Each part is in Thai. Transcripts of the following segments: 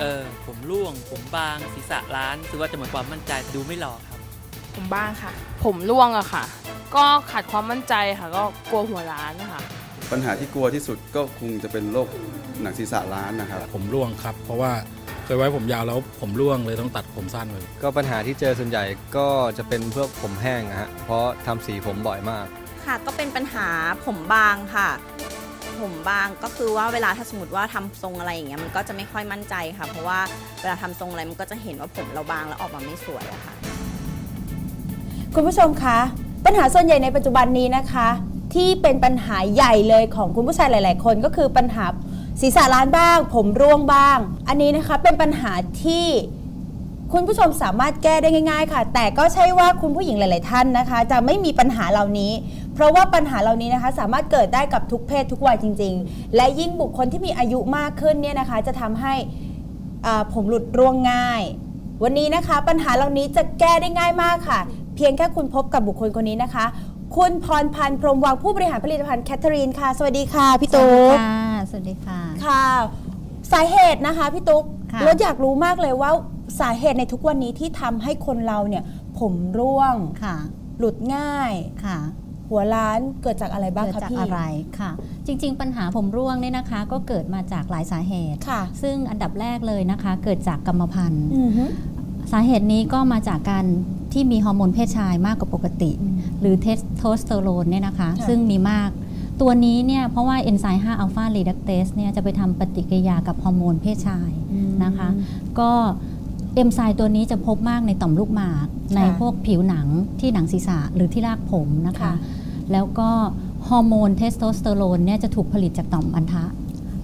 เออ ผมร่วง ผมบาง ศีรษะล้านคือว่าจะหมดความมั่นใจดูไม่หล่อครับ ผมบ้างค่ะ ผมร่วงอะค่ะ ก็ขาดความมั่นใจค่ะ ก็กลัวหัวล้านนะคะปัญหาที่กลัวที่สุดก็คงจะเป็นโรคหนังศีรษะล้านนะครับ ผมร่วงครับ เพราะว่าเคยไว้ผมยาวแล้วผมร่วงเลยต้องตัดผมสั้นเลยก็ปัญหาที่เจอส่วนใหญ่ก็จะเป็นพวกผมแห้งอะฮะ เพราะทำสีผมบ่อยมาก ค่ะก็เป็นปัญหาผมบางค่ะ ผมบาง ก็คือว่าเวลาถ้าสมมติว่าทำทรงอะไรอย่างเงี้ยมันก็จะไม่ค่อยมั่นใจค่ะ เพราะว่าเวลาทำทรงอะไรมันก็จะเห็นว่าผมเราบางแล้วออกมาไม่สวยอะค่ะ คุณผู้ชมคะปัญหาส่วนใหญ่ในปัจจุบันนี้นะคะ ที่เป็นปัญหาใหญ่เลยของคุณผู้ชายหลาย ๆ คนก็คือปัญหาศีรษะล้านบ้าง ผมร่วงบ้าง อันนี้นะคะเป็นปัญหาที่ คุณผู้ชมสามารถแก้ได้ง่าย ๆ ค่ะ แต่ก็ใช่ว่าคุณผู้หญิงหลาย ๆ ท่านนะคะ จะไม่มีปัญหาเหล่านี้ เพราะว่าปัญหาเหล่านี้นะคะ สามารถเกิดได้กับทุกเพศทุกวัยจริง ๆ และยิ่งบุคคลที่มีอายุมากขึ้นเนี่ยนะคะ จะทำให้อ่าผมหลุดร่วงง่าย วันนี้นะคะ ปัญหาเหล่านี้จะแก้ได้ง่ายมากค่ะ เพียงแค่คุณพบกับบุคคลคนนี้นะคะ คุณพรพันธ์พรหมวังผู้บริหารผลิตภัณฑ์แคทเธอรีนค่ะ สวัสดีค่ะพี่ตุ๊กค่ะ สวัสดีค่ะ ค่ะ สาเหตุนะคะพี่ตุ๊กค่ะ รถอยากรู้มากเลยว่า สาเหตุในทุกวันนี้ที่ทำให้คนเราเนี่ย ผมร่วง ค่ะ หลุดง่าย ค่ะ หัวล้านเกิดจากอะไรบ้างเกิดคะจากพี่ อะไรค่ะ จริง ๆ ปัญหาผมร่วงเนี่ยนะคะ ก็เกิดมาจากหลายสาเหตุ ค่ะ ซึ่งอันดับแรกเลยนะคะ เกิดจากกรรมพันธุ์ อือฮึ สาเหตุนี้ก็มาจากการที่มีฮอร์โมนเพศชายมากกว่าปกติอืมหรือเทสโทสเตอโรนเนี่ยนะคะ ค่ะ ซึ่งมีมาก ตัวนี้เนี่ยเพราะว่าเอนไซม์5อัลฟารีดักเตสเนี่ยจะไปทำปฏิกิริยากับฮอร์โมนเพศชายนะคะ ก็ เอนไซม์ตัวนี้จะพบมากในต่อมลูกหมาก ในพวกผิวหนังที่หนังศีรษะหรือที่รากผมนะคะค่ะแล้วก็ฮอร์โมนเทสโทสเตอโรนเนี่ยจะถูกผลิตจากต่อมอันทะ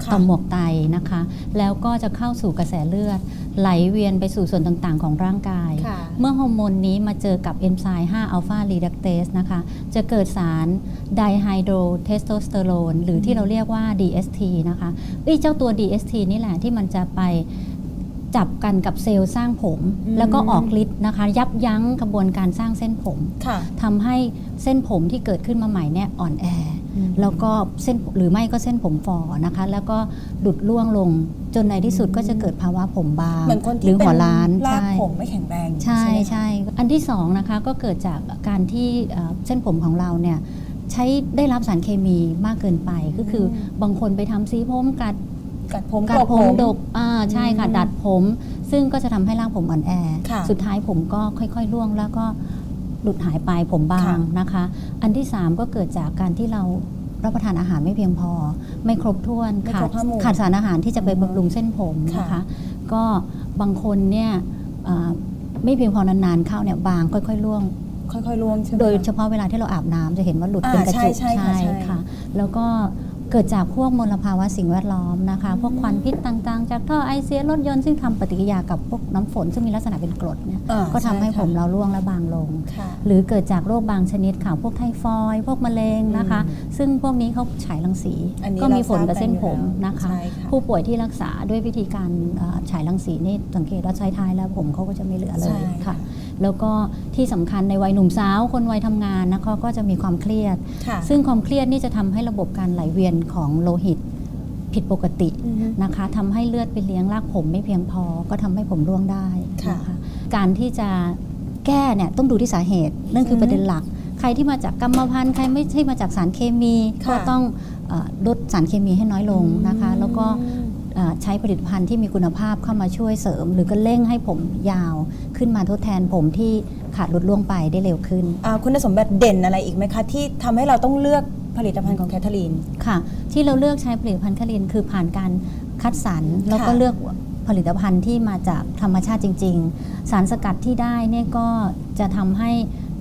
ค่ะต่อมหมวกไตนะคะ แล้วก็จะเข้าสู่กระแสเลือด ไหลเวียนไปสู่ส่วนต่างๆ ของร่างกายค่ะเมื่อฮอร์โมนนี้มาเจอกับเอนไซม์5อัลฟารีดักเตสนะคะ จะเกิดสารไดไฮโดรเทสโทสเตอโรนหรือที่เราเรียกว่า DST นะคะเอ้ยเจ้าตัว DST นี่แหละที่มันจะไป จับกันกับเซลล์สร้างผมอืมแล้วก็ออกฤทธิ์นะคะ ยับยั้งกระบวนการสร้างเส้นผมค่ะทำให้เส้นผมที่เกิดขึ้นมาใหม่เนี่ยอ่อนแออมแล้วก็เส้นหรือไม่ก็เส้นผมฝ่อนะคะ แล้วก็หลุดร่วงลงจนในที่สุดก็จะเกิดภาวะผมบางเหมือนคนหรืที่อเป็นหัวล้านรากใช่ผมไม่แข็งแรง ใช่ไหมคะใช่อันที่สองนะคะก็เกิดจากการที่เอ่อเส้นผมของเราเนี่ยใช้ได้รับสารเคมีมากเกินไปก็คืออบางคนไปทำซีผมกัด กัดผมกัดกรผมดกอ่าใช่ค่ะอืมดัดผม ซึ่งก็จะทำให้ร่างผมอ่อนแอค่ะสุดท้ายผมก็ค่อยๆร่วงแล้วก็หลุดหายไปผมบางค่ะนะคะ อันที่ 3 ก็เกิดจากการที่เรารับประทานอาหารไม่เพียงพอ ไม่ครบถ้วนไม่ขาครดบห้าหมู่ขาดสารอาหารที่จะไปบำรุงเส้นผมนะค่ะคะก็บางคนเนี่ยอ่าไม่เพียงพอนานๆเข้าเนี่ยบางค่อยๆร่วงค่อยๆร่วงใช่ไหมโดยคะเฉพาะเวลาที่เราอาบน้ำจะเห็นว่าหลุดอ่าเป็นกระจุกใช่ใช่ค่ะใช่ค่ะแล้วก็ เกิดจากพวกมลภาวะสิ่งแวดล้อมนะคะ พวกควันพิษต่างๆ จากท่อไอเสียรถยนต์ซึ่งทำปฏิกิริยากับพวกน้ำฝน ซึ่งมีลักษณะเป็นกรดเนี่ยอ่าก็ทำให้ช่ผมค่ะเราร่วงและบางลงค่ะหรือเกิดจากโรคบางชนิดค่ะพวกไทฟอยด์พวกมะเร็งนะคะ ซึ่งพวกนี้เขาฉายรังสีอันนี้ก็มีผลกับเส้นผมเราทราบกันอยู่แล้วนะคะใช่ค่ะผู้ป่วยที่รักษาด้วยวิธีการเอ่อฉายรังสีนี่สังเกตว่าใช้ท้ายแล้วผมเขาก็จะไม่เหลือเลใช่ยค่ะค่ะ แล้วก็ที่สำคัญในวัยหนุ่มสาว คนวัยทำงานนะคะก็จะมีความเครียดค่ะซึ่งความเครียดนี่จะทำให้ระบบการไหลเวียนของโลหิตผิดปกติอือฮึนะคะทำให้เลือดไปเลี้ยงรากผมไม่เพียงพอ ก็ทำให้ผมร่วงได้ค่ะนะคะการที่จะแก้เนี่ยต้องดูที่สาเหตุ นั่นคือประเด็นหลัก ใครที่มาจากกรรมพันธุ์ใครไม่ใช่มาจากสารเคมีค่ะก็ต้องเอ่อลดสารเคมีให้น้อยลงนะคะ แล้วก็อืมเอ่อ ใช้ผลิตภัณฑ์ที่มีคุณภาพเข้ามาช่วยเสริม หรือก็เร่งให้ผมยาวขึ้นมาทดแทนผมที่ขาดลดล่วงไปได้เร็วขึ้นอ่าคุณสมบัติเด่นอะไรอีกไหมคะ ที่ทำให้เราต้องเลือกผลิตภัณฑ์ของแคทเธอรีนค่ะที่เราเลือกใช้ผลิตภัณฑ์คลินคือผ่านการคัดสรรแล้วก็เลือกผลิตภัณฑ์ที่มาจากธรรมชาติจริง ๆ สารสกัดที่ได้เนี่ยก็จะทำให้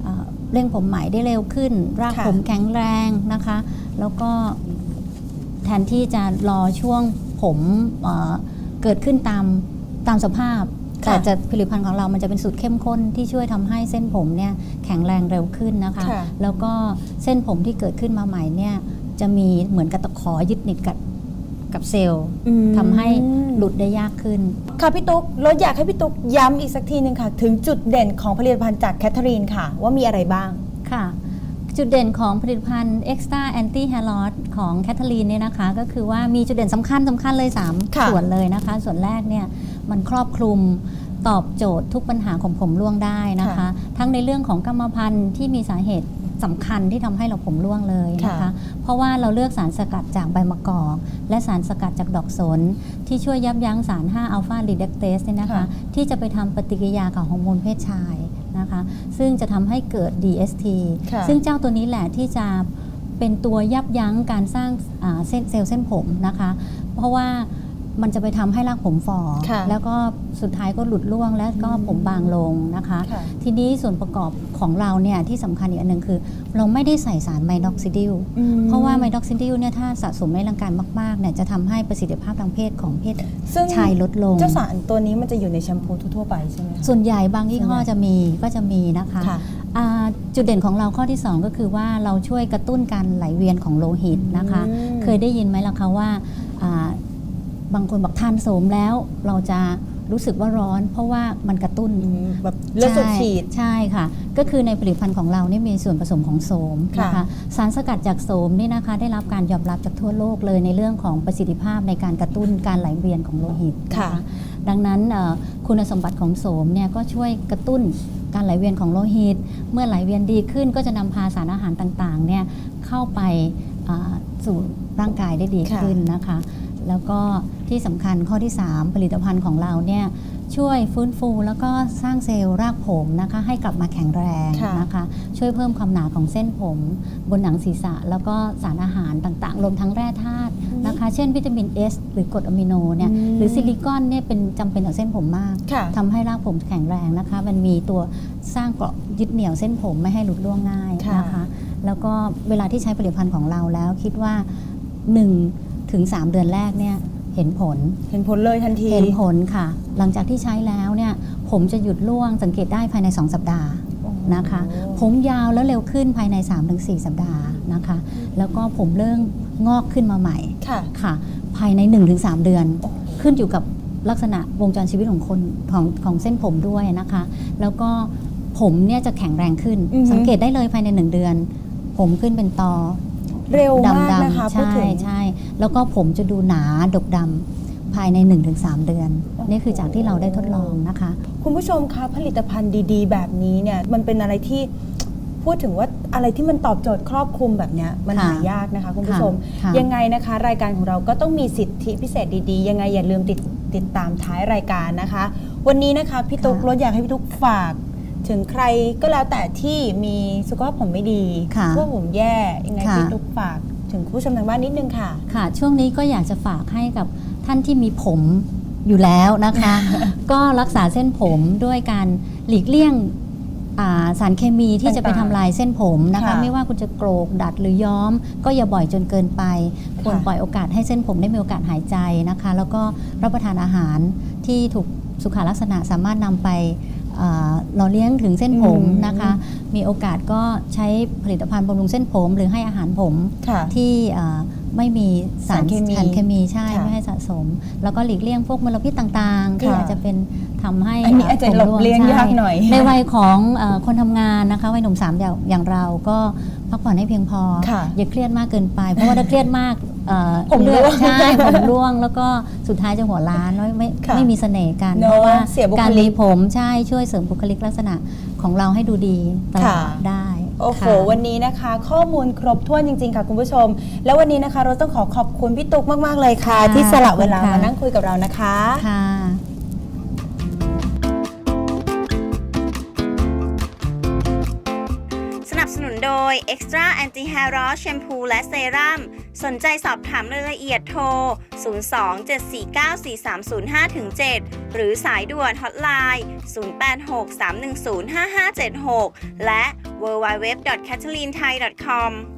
เอ่อเร่งผมใหม่ได้เร็วขึ้น รากค่ะผมแข็งแรงนะคะ แล้วก็แทนที่จะรอช่วง ผมเอ่อเกิดขึ้นตามตามสภาพค่ะแต่จะผลิตภัณฑ์ของเรามันจะเป็นสูตรเข้มข้นที่ช่วยทำให้เส้นผมเนี่ยแข็งแรงเร็วขึ้นนะคะค่ะแล้วก็เส้นผมที่เกิดขึ้นมาใหม่เนี่ยจะมีเหมือนกับตะขอยึดติดกับกับเซลล์อืมทำให้หลุดได้ยากขึ้น ค่ะพี่ตุ๊กเราอยากให้พี่ตุ๊กย้ำอีกสักทีหนึ่งค่ะ ถึงจุดเด่นของผลิตภัณฑ์จากแคทเธอรีนค่ะ ว่ามีอะไรบ้างค่ะ จุดเด่นของผลิตภัณฑ์ Extra Anti Hair Loss ของแคทเธอรีนเนี่ยนะคะ ก็คือว่ามีจุดเด่นสำคัญสำคัญเลย 3 ค่ะ ส่วนเลยนะคะ ส่วนแรกเนี่ยมันครอบคลุมตอบโจทย์ทุกปัญหาของผมร่วงได้นะคะ ค่ะทั้งในเรื่องของกรรมพันธุ์ที่มีสาเหตุสำคัญที่ทำให้เราผมร่วงเลยนะคะ ค่ะ เพราะว่าเราเลือกสารสกัดจากใบมะกอก และสารสกัดจากดอกสน ที่ช่วยยับยั้งสาร 5 อัลฟาลีเดกเตสเนี่ยนะคะ ค่ะ ที่จะไปทำปฏิกิริยากับฮอร์โมนเพศชายนะคะ ซึ่งจะทำให้เกิด DST ค่ะ ซึ่งเจ้าตัวนี้แหละที่จะเป็นตัวยับยั้งการสร้างอ่าเส้นเซลล์เส้นผมนะคะ เพราะว่า มันจะไปทำให้รากผมฝ่อค่ะแล้วก็สุดท้ายก็หลุดร่วงและก็ผมบางลงนะคะค่ะทีนี้ส่วนประกอบของเราเนี่ยที่สำคัญอีกอันหนึ่งคือ เราไม่ได้ใส่สารไมดอกซิดิลอืมเพราะว่าไมดอกซิดิลเนี่ยถ้าสะสมในร่างกายมากๆเนี่ยจะทำให้ประสิทธิภาพทางเพศของเพศซึ่งชายลดลง เจ้าสารตัวนี้มันจะอยู่ในแชมพูทั่วๆไปใช่ไหมคะส่วนใหญ่บางยี่ห้อส่วนใหญ่จะมีก็จะมีนะคะค่ะอ่าจุดเด่นของเราข้อที่ 2 ก็คือว่าเราช่วยกระตุ้นการไหลเวียนของโลหิตนะคะอืมเคยได้ยินไหมล่ะคะว่าอ่า บางคนบอกทานโสมแล้วเราจะรู้สึกว่าร้อน เพราะว่ามันกระตุ้นอืมแบบเลือดสูบฉีดใช่ค่ะ ก็คือในผลิตภัณฑ์ของเราเนี่ยมีส่วนผสมของโสมนะคะค่ะสารสกัดจากโสมนี่นะคะ ได้รับการยอมรับจากทั่วโลกเลยในเรื่องของประสิทธิภาพในการกระตุ้นการไหลเวียนของโลหิตนะค่ะคะดังนั้นเอ่อคุณสมบัติของโสมเนี่ยก็ช่วยกระตุ้นการไหลเวียนของโลหิต เมื่อไหลเวียนดีขึ้นก็จะนำพาสารอาหารต่างๆเนี่ยเข้าไปอ่าสู่ร่างกายได้ดีค่ะขึ้นนะคะ แล้วก็ที่สำคัญข้อที่ 3 ผลิตภัณฑ์ของเราเนี่ยช่วยฟื้นฟูแล้วก็สร้างเซลล์รากผมนะคะให้กลับมาแข็งแรงค่ะนะคะ ช่วยเพิ่มความหนาของเส้นผม บนหนังศีรษะ แล้วก็สารอาหารต่างๆรวมทั้งแร่ธาตุนะคะ เช่นวิตามิน S หรือกรดอะมิโนเนี่ยอืมหรือซิลิคอนเนี่ยเป็นจำเป็นต่อเส้นผมมากค่ะทำให้รากผมแข็งแรงนะคะ มันมีตัวสร้างเกราะยึดเหนี่ยวเส้นผมไม่ให้หลุดร่วงง่ายค่ะนะคะ แล้วก็เวลาที่ใช้ผลิตภัณฑ์ของเราแล้วคิดว่า1 ถึง 3 เดือนแรกเนี่ยเห็นผล เห็นผลเลยทันที เห็นผลค่ะ หลังจากที่ใช้แล้วเนี่ยผมจะหยุดร่วงสังเกตได้ภายใน 2 สัปดาห์นะคะ ผมยาวแล้วเร็วขึ้นภายใน 3-4 สัปดาห์นะคะ แล้วก็ผมเริ่มงอกขึ้นมาใหม่ค่ะค่ะ ภายใน 1-3 เดือน ขึ้นอยู่กับลักษณะวงจรชีวิตของคนของของเส้นผมด้วยนะคะ แล้วก็ผมเนี่ยจะแข็งแรงขึ้นอือฮึสังเกตได้เลยภายใน 1 เดือน ผมขึ้นเป็นตอ เร็วมากดำนะคะๆพูดใช่ถึง ใช่แล้วก็ผมจะดูหนาดกดำภายใน 1-3 เดือนนี่คือจากที่เราได้ทดลองนะคะ คุณผู้ชมคะผลิตภัณฑ์ดีๆ แบบนี้เนี่ยมันเป็นอะไรที่พูดถึงว่าอะไรที่มันตอบโจทย์ครอบคลุมแบบเนี้ยมันค่ะหายากนะคะ คุณผู้ชม ค่ะ ยังไงนะคะ รายการของเราก็ต้องมีสิทธิพิเศษดีๆ ยังไงอย่าลืมติดติดตามท้ายรายการนะคะ วันนี้นะคะพี่ตุ๊กรถอยากให้พี่ตุ๊กฝาก ถึงใครก็แล้วแต่ที่มีสุขภาพผมไม่ดีค่ะสุขภาพผมแย่ยังไงค่ะ พี่ตุ๊กฝาก ถึงคุณผู้ชมทางบ้านนิดนึงค่ะ ค่ะช่วงนี้ก็อยากจะฝากให้กับท่านที่มีผมอยู่แล้วนะคะ ก็รักษาเส้นผมด้วยการหลีกเลี่ยงอ่าสารเคมีที่จะไปต่างๆทำลายเส้นผมนะคะ ค่ะไม่ว่าคุณจะโกรกดัดหรือย้อม ก็อย่าบ่อยจนเกินไปควรค่ะปล่อยโอกาสให้เส้นผมได้มีโอกาสหายใจนะคะ แล้วก็รับประทานอาหารที่ถูกสุขลักษณะสามารถนำไปอ่า หล่อเลี้ยงถึงเส้นผมอืมนะคะ มีโอกาสก็ใช้ผลิตภัณฑ์บำรุงเส้นผม หรือให้อาหารผมค่ะที่เอ่อ ไม่มีสารสารเคมีสารเคมีใช่ค่ะไม่ให้สะสม แล้วก็หลีกเลี่ยงพวกมลพิษต่างๆ ที่ค่ะอาจจะเป็นทำให้อันนี้อาจจะผมหลบร่วงเลี่ยงใช่ยากหน่อย ในวัยของเอ่อคนทำงานนะคะวัยหนุ่มสามอย่างอย่างเราก็พักผ่อนให้เพียงพอค่ะอย่าเครียดมากเกินไป เพราะว่าถ้าเครียดมากเอ่อผมเลือร่ดวงใช่ผมร่วงแล้วก็สุดท้ายจะหัวล้านไม่ไม่ค่ะไม่มีเสน่ห์กันเนอะเพราะว่าเสียบุคลิกการรีผมใช่ช่วยเสริมบุคลิกลักษณะของเราให้ดูดีตลอค่ะดได้ โอ้โห ค่ะ วันนี้นะคะ ข้อมูลครบถ้วนจริง ๆ ค่ะคุณผู้ชม แล้ววันนี้นะคะเราต้องขอขอบคุณพี่ตุ๊กมากๆเลยค่ะ ค่ะที่สละเวลาขอบคุณค่ะ มานั่งคุยกับเรานะคะ ค่ะ สนับสนุนโดย Extra Anti Hair Loss Shampoo และเซรั่ม สนใจสอบถามรายละเอียดโทร 02-749-4305-7 หรือสายด่วนฮอตไลน์ 0863105576 และ www.catherinethai.com